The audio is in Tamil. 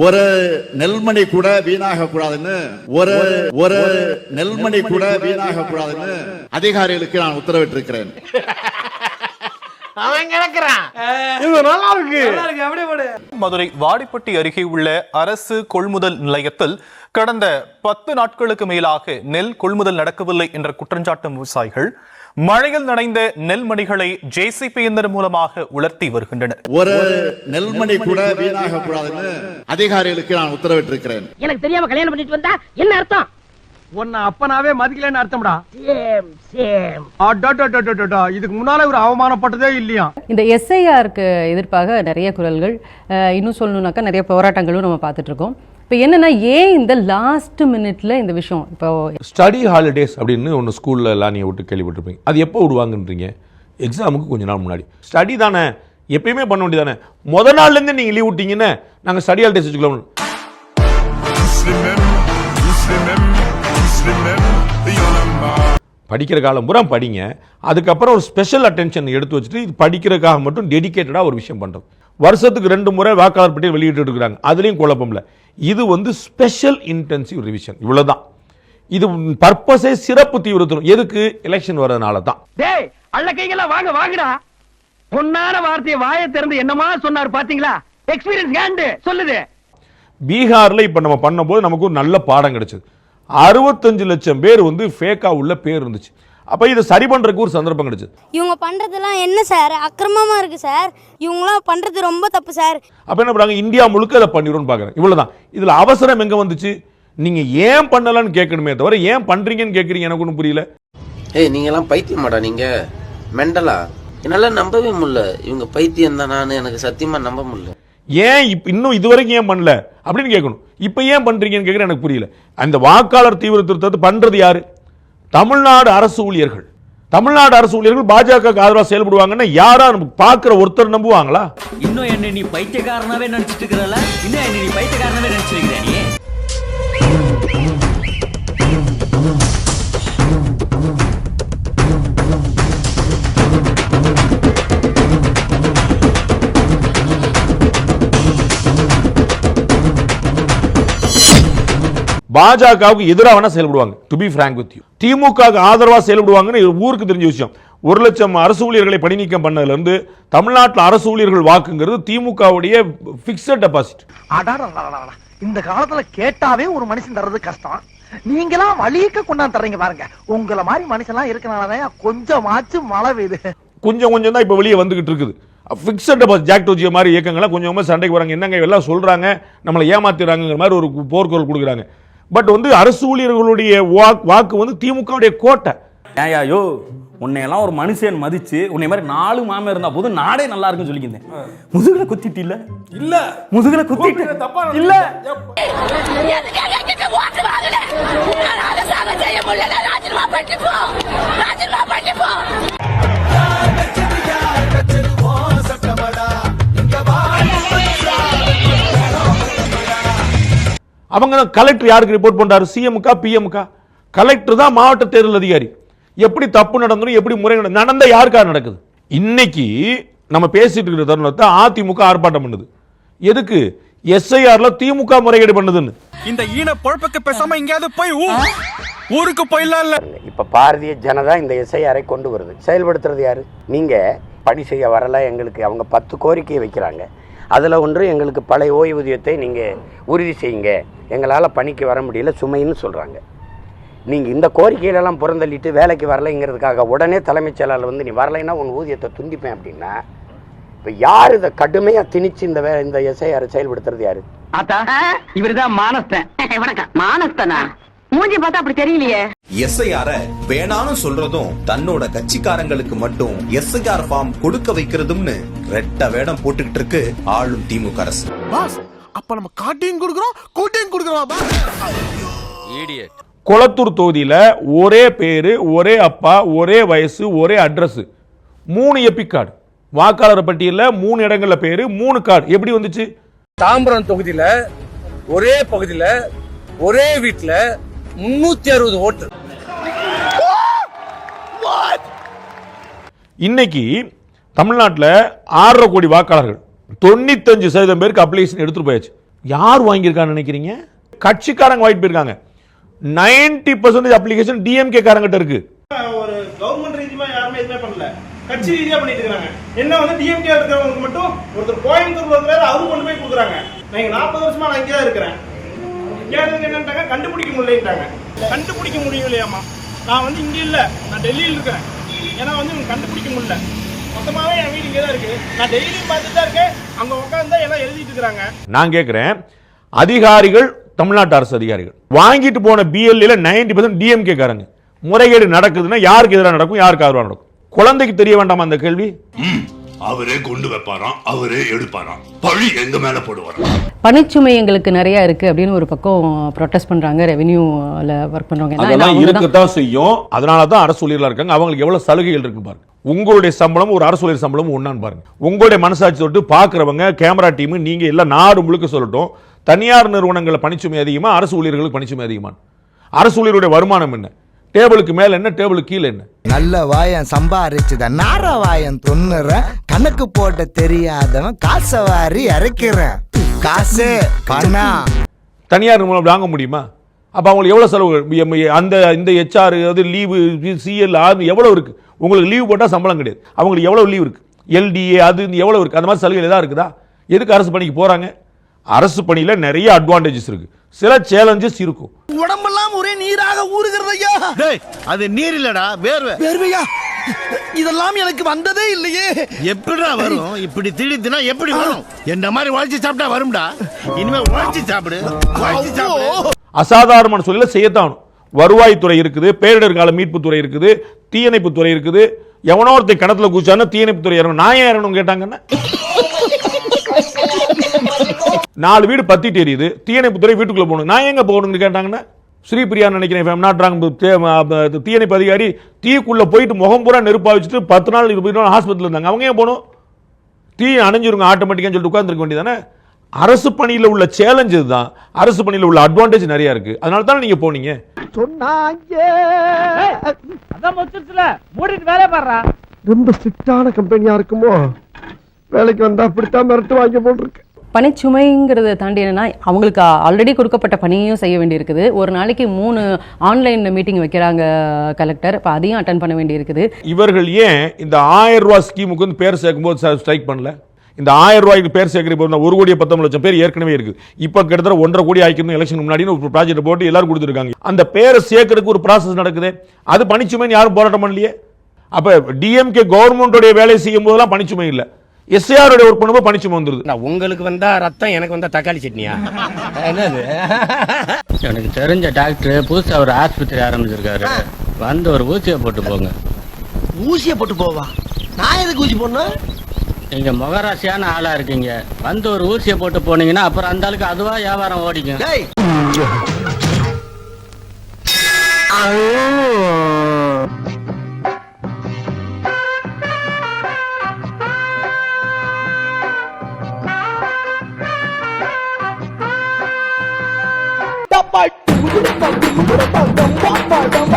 ஒரு நெல்மணி கூட வீணாக கூடாதுன்னு ஒரு ஒரு நெல்மணி கூட வீணாக கூடாதுன்னு அதிகாரிகளுக்கு நான் உத்தரவிட்டிருக்கிறேன். அவன் கிடக்குறான். இது நல்லா இருக்கு. நல்லா இருக்கு. அப்படியே போடு. மதுரை வாடிப்பட்டி அருகே உள்ள அரசு கொள்முதல் நிலையத்தில் கடந்த பத்து நாட்களுக்கு மேலாக நெல் கொள்முதல் நடக்கவில்லை என்ற குற்றஞ்சாட்டும் விவசாயிகள். மழையில் நனைந்த நெல் மணிகளை ஜேசிபி இயந்திரம் மூலமாக உலர்த்தி வருகின்றனர். ஒரு நெல்மணி கூட வீணாக கூடாதுன்னு அதிகாரிகளுக்கு நான் உத்தரவிட்டிருக்கிறேன். எனக்கு தெரியாம கல்யாணம் பண்ணிட்டு வந்தா என்ன அர்த்தம்? உன்னை அப்பனாவே மதிக்கலன்னு அர்த்தம்டா. Same same அடடடடடடா. இதுக்கு முன்னால ஒரு அவமானப்பட்டதே இல்லையா? இந்த எஸ்ஐஆருக்கு எதிர்ப்பாக நிறைய குரல்கள் இன்னும் சொல்லணும்னாக்கா நிறைய போராட்டங்களும் நம்ம பார்த்துட்டு இருக்கோம் இப்போ என்னன்னா ஏன் இந்த லாஸ்ட் மினிட்ல இந்த விஷயம்? இப்போ ஸ்டடி ஹாலிடேஸ் அப்படின்னு ஒன்று ஸ்கூல்ல எல்லாம் நீங்கள் விட்டு கேள்விப்பட்டிருப்பீங்க. அது எப்போ விடுவாங்கன்றீங்க? எக்ஸாமுக்கு கொஞ்ச நாள் முன்னாடி. ஸ்டடி தானே. எப்பயுமே பண்ண வேண்டியதானே? முத நாள்லேருந்து நீங்கள் லீவ் விட்டீங்கன்னா நாங்கள் ஸ்டடி ஹாலிடேஸ் வச்சுக்கலாம். படிக்கிற காலம் பூரா படிங்க. அதுக்கப்புறம் ஒரு ஸ்பெஷல் அட்டென்ஷன் எடுத்து வச்சுட்டு இது படிக்கிறதுக்காக மட்டும் டெடிகேட்டடாக ஒரு விஷயம் பண்ணுறது வருஷத்துக்கு ரெண்டு முறை வாக்காளர் பட்டியல் வெளியிட்டு இருக்கிறாங்க. அதுலேயும் குழப்பம் இல்லை. இது வந்து ஸ்பெஷல் இன்டென்சிவ் ரிவிஷன் இவ்வளவுதான். இது பர்பஸே சிறப்பு தீவிரத்தணும் எதுக்கு? எலெக்ஷன் வர்றதுனால தான் டேய் அள்ள கைகளா வாங்க வாங்கடா. பொன்னான வார்த்தையை வாயை திறந்து என்னமா சொன்னார் பாத்தீங்களா? எக்ஸ்பீரியன்ஸ் ஹேண்ட் சொல்லுது. பீகார்ல இப்ப நம்ம பண்ணும்போது நமக்கு ஒரு நல்ல பாடம் கிடைச்சது. அறுபத்தஞ்சு லட்சம் பேர் வந்து ஃபேக்கா உள்ள பேர் இருந்துச்சு. அப்ப இதை சரி பண்றதுக்கு ஒரு சந்தர்ப்பம் கிடைச்சது. இவங்க பண்றதெல்லாம் என்ன சார்? அக்கிரமமா இருக்கு சார். இவங்களாம் பண்றது ரொம்ப தப்பு சார். அப்ப என்ன பண்றாங்க? இந்தியா முழுக்க அதை பண்ணிடும்னு பாக்குறேன் இவ்வளவுதான். இதுல அவசரம் எங்க வந்துச்சு? நீங்க ஏன் பண்ணலன்னு கேட்கணுமே தவிர ஏன் பண்றீங்கன்னு கேட்கறீங்க எனக்கு ஒன்றும் புரியல. ஏய் நீங்கெல்லாம் பைத்தியமாடா நீங்க. மெண்டலா என்னால நம்பவே முடியல. இவங்க பைத்தியம் தான் நான். எனக்கு சத்தியமா நம்ப முடியல. ஏன் இப் இன்னும் இதுவரைக்கும் ஏன் பண்ணல? அப்படின்னு கேட்கணும். இப்போ ஏன் பண்ணுறீங்கன்னு கேட்குற எனக்கு புரியல. அந்த வாக்காளர் தீவிர திருத்தத்தை பண்ணுறது யார்? தமிழ்நாடு அரசு ஊழியர்கள். தமிழ்நாடு அரசு ஊழியர்கள் பாஜக ஆதரவாக செயல்படுவாங்கன்னா யாரா நம்ம பார்க்கிற ஒருத்தர் நம்புவாங்களா? இன்னும் என்ன நீ பைத்தியக்காரனாவே நினைச்சிட்டு இருக்கிறல இன்னும் என்ன நீ பைத்தியக்காரனாவே நினைச்சிருக்கிறேன் பாஜகவுக்கு எதிராக வேணா செயல்படுவாங்க to be frank with you. DMK ஆதரவா செயல்படுவாங்கன்னு ஊருக்கு தெரிஞ்ச விஷயம். ஒரு லட்சம் அரசு ஊழியர்களை பணி நீக்கம் பண்ணதுல இருந்து தமிழ்நாட்டில் அரசு ஊழியர்கள் வாக்குங்கிறது திமுகவுடைய பிக்சட் டெபாசிட் இந்த காலத்துல கேட்டாவே ஒரு மனுஷன் தர்றது கஷ்டம். நீங்களாம் வழிக்க கொண்டாந்து தர்றீங்க பாருங்க. உங்களை மாதிரி மனுஷன்லாம் இருக்கனாலதான் கொஞ்சமாச்சும் மழை பெய்யுது. கொஞ்சம் கொஞ்சம் தான் இப்போ வெளியே வந்துகிட்டு இருக்குது. ஃபிக்ஸட் டெபாசிட் ஜாக் டோஜியோ மாதிரி இயக்கங்கள்லாம் கொஞ்சம் கொஞ்சமாக சண்டைக்கு வராங்க. என்னங்க எல்லாம் சொல்றாங்க? நம்மளை ஏமாத்திடுறாங்கிற மாதிரி ஒரு போர்க்குரல் கொடுக்குறாங்க. பட் வந்து அரசு ஊழியர்களுடைய வாக்கு வாக்கு வந்து திமுகவுடைய கோட்டை. ஏயா யோ உன்னையெல்லாம் ஒரு மனுஷன் மதிச்சு உன்னை மாதிரி நாலு மாமன் இருந்தா போதும் நாடே நல்லா இருக்குன்னு சொல்லிக்கிறேன் முதுகுல குத்திட்டு இல்ல? இல்ல. முதுகுல குத்திட்டு இல்ல. அவங்க கலெக்டர் யாருக்கு ரிப்போர்ட் பண்றாரு? சிஎம்கா பிஎம்கா கலெக்டர் தான் மாவட்ட தேர்தல் அதிகாரி. எப்படி தப்பு நடந்தணும் எப்படி முறை நட- நடந்தா யாருக்கா நடக்குது? இன்னைக்கு நம்ம பேசிட்டு இருக்கிற தருணத்தை அதிமுக ஆர்ப்பாட்டம் பண்ணுது. எதுக்கு? எஸ்ஐஆர்ல திமுக முறைகேடு பண்ணுதுன்னு. இந்த ஈன பொழப்புக்கு பேசாம எங்கேயாவது போய் ஊருக்கு போயிடலாம் இல்ல. இப்ப பாரதிய ஜனதா இந்த எஸ்ஐஆரை கொண்டு வருது. செயல்படுத்துறது யாரு? நீங்க பணி செய்ய வரல எங்களுக்கு அவங்க பத்து கோரிக்கையை வைக்கிறாங்க. அதுல ஒன்று எங்களுக்கு பழைய ஓய்வூதியத்தை நீங்க உறுதி செய்யுங்க. எங்களால பணிக்கு வர முடியல சுமைன்னு சொல்றாங்க. நீங்க இந்த கோரிக்கையிலெல்லாம் புறந்தள்ளிட்டு வேலைக்கு வரலைங்கிறதுக்காக உடனே தலைமைச் செயலாளர் வந்து நீ வரலைன்னா உன் ஊதியத்தை துண்டிப்பேன் அப்படின்னா இப்ப யார் இதை கடுமையா திணிச்சு இந்த வே இந்த எஸ்ஐஆர் செயல்படுத்துறது யாரு? ஆத்தா இவருதான் மானஸ்தன். வணக்கம். மானஸ்தனா? மூஞ்சி பார்த்தா அப்படி தெரியலையே. எஸ்ஐஆர வேணான்னு சொல்றதும் தன்னோட கட்சிக்காரங்களுக்கு மட்டும் எஸ்ஐஆர் ஃபார்ம் கொடுக்க வைக்கிறதும்னு ரெட்ட வேடம் போட்டுக்கிட்டு இருக்கு ஆளும் திமுக அரசு. அப்ப நம்ம காட்டையும் கொடுக்குறோம் கூட்டையும் கொடுக்குறோம் கொளத்தூர் தொகுதியில ஒரே பேரு ஒரே அப்பா ஒரே வயசு ஒரே அட்ரஸ் மூணு எபிக் கார்டு வாக்காளர் பட்டியல்ல மூணு இடங்கள்ல பேரு மூணு கார்டு எப்படி வந்துச்சு? தாம்பரம் தொகுதியில ஒரே பகுதியில ஒரே வீட்டுல முன்னூத்தி அறுபது ஓட்டு. இன்னைக்கு தமிழ்நாட்டில் ஆறரை கோடி வாக்காளர்கள். தொண்ணூத்தஞ்சு சதவீதம் பேருக்கு அப்ளிகேஷன் எடுத்துட்டு போயாச்சு. யார் வாங்கியிருக்கான்னு நினைக்கிறீங்க? கட்சிக்காரங்க வாங்கிட்டு போயிருக்காங்க. நைன்டி பர்சன்டேஜ் அப்ளிகேஷன் டிஎம்கே காரங்கிட்ட இருக்கு. ஒரு கவர்மெண்ட் ரீதியா யாருமே எதுவுமே பண்ணல. கட்சி ரீதியா பண்ணிட்டு இருக்காங்க. என்ன வந்து டிஎம்கே இருக்கிறவங்களுக்கு மட்டும் ஒருத்தர் கோயம்புத்தூர் இருக்கிறாரு அவரு கொண்டு போய் கொடுக்குறாங்க. நான் இங்க நாற்பது வருஷமா நான் இங்கே தான் இருக்கிறேன். கேட்டதுக்கு என்னன்ட்டாங்க? கண்டுபிடிக்க முடியலன்ட்டாங்க. கண்டுபிடிக்க முடியலையாமா நான் வந்து இங்க இல்ல. நான் டெல்லியில் இருக்கிறேன். ஏன்னா வந்து கண்டுபிடிக்க முடியல. மொத்தமாவே என் வீடு இங்கே தான் இருக்கு. நான் டெய்லியும் பார்த்துட்டு தான் இருக்கேன். அங்க உட்காந்து எல்லாம் எழுதிட்டு இருக்கிறாங்க. நான் கேட்கிறேன் அதிகாரிகள் தமிழ்நாட்டு அரசு அதிகாரிகள். வாங்கிட்டு போன பிஎல்ல நைன்டி பர்சன்ட் டிஎம்கே காரங்க. முறைகேடு நடக்குதுன்னா யாருக்கு எதிராக நடக்கும் யாருக்கு ஆதரவாக நடக்கும்? குழந்தைக்கு தெரிய வேண்டாமா அந்த கேள்வி? அவரே கொண்டு வைப்பாராம் அவரே எடுப்பாராம். பழி எங்க மேல போடுவாராம். பணிச்சுமை எங்களுக்கு நிறைய இருக்கு அப்படின்னு ஒரு பக்கம் ப்ரொட்டஸ்ட் பண்றாங்க ரெவென்யூல ஒர்க் பண்றவங்க. அதெல்லாம் இருக்கத்தான் செய்யும். அதனால தான் அரசு ஊழியர்களா இருக்காங்க. அவங்களுக்கு எவ்வளவு சலுகைகள் இருக்கு பாருங்க. உங்களுடைய சம்பளம் ஒரு அரசு ஊழியர் சம்பளம் ஒன்னான்னு பாருங்க. உங்களுடைய மனசாட்சி தொட்டு பாக்குறவங்க கேமரா டீம் நீங்க எல்லாம் நாடு முழுக்க சொல்லட்டும் தனியார் நிறுவனங்களில் பணிச்சுமை அதிகமா அரசு ஊழியர்களுக்கு பணிச்சுமை அதிகமா அரசு ஊழியருடைய வருமானம் என்ன? டேபிளுக்கு மேல என்ன டேபிளுக்கு கீழே என்ன? நல்ல வாயன் சம்பாரிச்சுத நார வாயன் துண்ணுறேன் கணக்கு போட்ட தெரியாதவன் காசை வாரி இறக்கிறேன் காசு பணம். தனியார் நிறுவனம் வாங்க முடியுமா? அப்போ அவங்களுக்கு எவ்வளோ செலவு? அந்த இந்த ஹெச்ஆர் அது லீவு சிஎல் ஆர் எவ்வளோ இருக்கு? உங்களுக்கு லீவ் போட்டால் சம்பளம் கிடையாது. அவங்களுக்கு எவ்வளோ லீவ் இருக்கு? எல்டிஏ அது இது எவ்வளோ இருக்கு? அந்த மாதிரி சலுகை ஏதாவது இருக்குதா? எதுக்கு அரசு பணிக்கு போறாங்க? அரசு பணியில் நிறைய அட்வான்டேஜஸ் இருக்கு. சில சேலஞ்சஸ் இருக்கும். உடம்பெல்லாம் ஒரே நீராக ஊறுகிறது ஐயா. அது நீர் இல்லடா வேர்வை. வேர்வையா? இதெல்லாம் எனக்கு வந்ததே இல்லையே. எப்படிடா வரும்? இப்படி திடீர்னா எப்படி வரும்? என்ன மாதிரி உழைச்சி சாப்பிட்டா வரும்டா? இனிமே உழைச்சி சாப்பிடு உழைச்சி சாப்பிடு. அசாதாரணமான சூழலில் செய்யத்தான். வருவாய்த்துறை இருக்குது பேரிடர் கால மீட்புத்துறை இருக்குது தீயணைப்புத்துறை இருக்குது. எவனோ ஒருத்தன் கிணத்துல குச்சானா தீயணைப்புத்துறை இறங்கணும் நான் ஏன் இறங்கணும் கேட்டாங்கன்னா நாலு வீடு பத்திட்டு எரியுது தீயணைப்புத்துறை வீட்டுக்குள்ள போகணும். நான் எங்க போகணும்னு கேட்டாங்கன்னா ஸ்ரீபிரியா நினைக்கிறேன் நாட் ராங் தீயணைப்பு அதிகாரி தீக்குள்ள போயிட்டு முகம் பூரா நெருப்பா வச்சுட்டு பத்து நாள் இருபது நாள் ஹாஸ்பிட்டல் இருந்தாங்க. அவங்க ஏன் போகணும்? தீ அணைஞ்சிருங்க ஆட்டோமேட்டிக்கான்னு சொல்லிட்டு உட்காந்துருக்க வேண்டியதானே அரசு பணியில் உள்ள சேலஞ்சு தான். அரசு பணியில் உள்ள அட்வான்டேஜ் நிறைய இருக்கு. அதனால தானே நீங்க போனீங்க? சொன்னாங்க. அதான் முடிச்சிருச்சுல. மூடிட்டு வேலையை பாடுறா ரொம்ப ஸ்ட்ரிக்டான கம்பெனியா இருக்குமோ? வேலைக்கு வந்தா அப்படித்தான் மிரட்டு வாங்கி போட்டிருக்கு. பணிச்சுமைங்கிறத தாண்டி என்னன்னா அவங்களுக்கு ஆல்ரெடி கொடுக்கப்பட்ட பணியையும் செய்ய வேண்டியிருக்குது. ஒரு நாளைக்கு மூணு ஆன்லைன் மீட்டிங் வைக்கிறாங்க கலெக்டர் இப்போ அதையும் அட்டன் பண்ண வேண்டியிருக்குது. இவர்கள் ஏன் இந்த ஆயிரம் ரூபா ஸ்கீமுக்கு வந்து பேர் சேர்க்கும்போது ஸ்ட்ரைக் பண்ணல? இந்த ஆயிரம் ரூபாய்க்கு பேர் சேர்க்கிற ஒரு கோடி பத்தொம்பது லட்சம் பேர் ஏற்கனவே இருக்கு. இப்போ கிட்டத்தட்ட ஒன்றரை கோடி ஆயிக்கணும் எலெக்ஷன் முன்னாடி ஒரு ப்ராஜெக்ட் போட்டு எல்லாரும் கொடுத்துருக்காங்க. அந்த பேரை சேர்க்கறதுக்கு ஒரு ப்ராசஸ் நடக்குது. அது பணிச்சுமைன்னு யாரும் போராட்டம் பண்ணலையே? அப்போ டிஎம்கே கவர்மெண்ட்டோடைய வேலை செய்யும் போதெல்லாம் பணிச்சுமை இல்லை. எஸ்ஏஆருடைய ஒர்க் பண்ணும்போது பணிச்சுமை வந்துருது. உங்களுக்கு வந்தா ரத்தம் எனக்கு வந்தா தக்காளி சட்னியா? என்னது? எனக்கு தெரிஞ்ச டாக்டர் புதுசா ஒரு ஆஸ்பத்திரி ஆரம்பிச்சிருக்காரு. வந்து ஒரு ஊசியை போட்டு போங்க. ஊசிய போட்டு போவா? நான் எதுக்கு ஊசி போடணும்? நீங்க முகராசியான ஆளா இருக்கீங்க. வந்து ஒரு ஊசியை போட்டு போனீங்கன்னா அப்புறம் அந்த ஆளுக்கு அதுவா வியாபாரம் ஓடிக்கும். டேய் டப்பா